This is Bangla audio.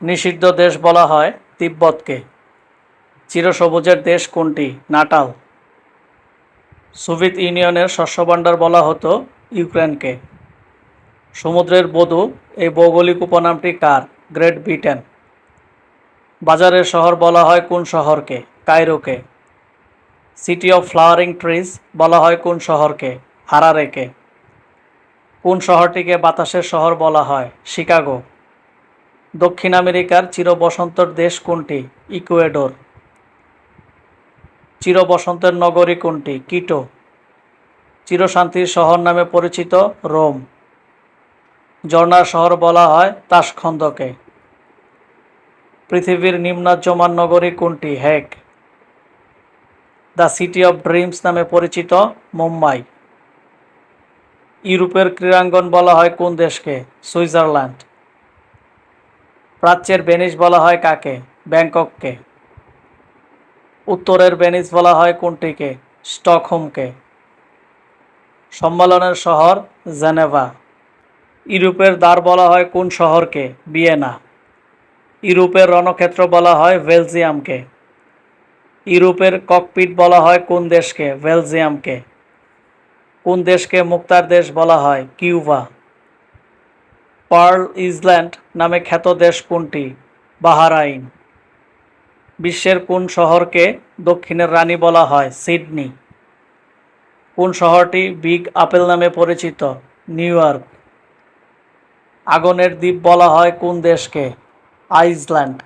নিষিদ্ধ দেশ বলা হয় তিব্বতকে। চিরসবুজের দেশ কোনটি? নাটাল। সোভিয়েত ইউনিয়নের শস্যভাণ্ডার বলা হতো ইউক্রেনকে। সমুদ্রের বধূ, এই ভৌগোলিক উপনামটি কার? Great Britain. বাজারের শহর বলা হয় কোন শহরকে? কায়রোকে। সিটি অফ ফ্লাওয়ারিং ট্রিজ বলা হয় কোন শহরকে? হারারেকে। কোন শহরটিকে বাতাসের শহর বলা হয়? শিকাগো। দক্ষিণ আমেরিকার চিরবসন্তর দেশ কোনটি? ইকুয়েডর। চিরবসন্তের নগরী কোনটি? কিটো। চিরশান্তির শহর নামে পরিচিত রোম। ঝর্ণার শহর বলা হয় তাসখন্দকে। পৃথিবীর নিম্নাজ্যমান নগরী কোনটি? হেক দ্য সিটি অফ ড্রিমস নামে পরিচিত মুম্বাই। ইউরোপের ক্রীড়াঙ্গন বলা হয় কোন দেশকে? সুইজারল্যান্ড। প্রাচ্যের ভেনিস বলা হয় কাকে? ব্যাংকককে। উত্তরের ভেনিস বলা হয় কোনটিকে? স্টকহোমকে। সম্মেলনের শহর জেনেভা। ইউরোপের দ্বার বলা হয় কোন শহরকে? বিয়েনা ইউরোপের রণক্ষেত্র বলা হয় বেলজিয়ামকে। ইউরোপের ককপিট বলা হয় কোন দেশকে? বেলজিয়ামকে। কোন দেশকে মুক্তার দেশ বলা হয়? কিউবা। পার্ল ইসল্যান্ড নামে খ্যাত দেশ কোনটি? বাহারাইন। বিশ্বের কোন শহরকে দক্ষিণের রানী বলা হয়? সিডনি। কোন শহরটি বিগ আপেল নামে পরিচিত? New York. আগুনের দ্বীপ বলা হয় কোন দেশকে? আইসল্যান্ড।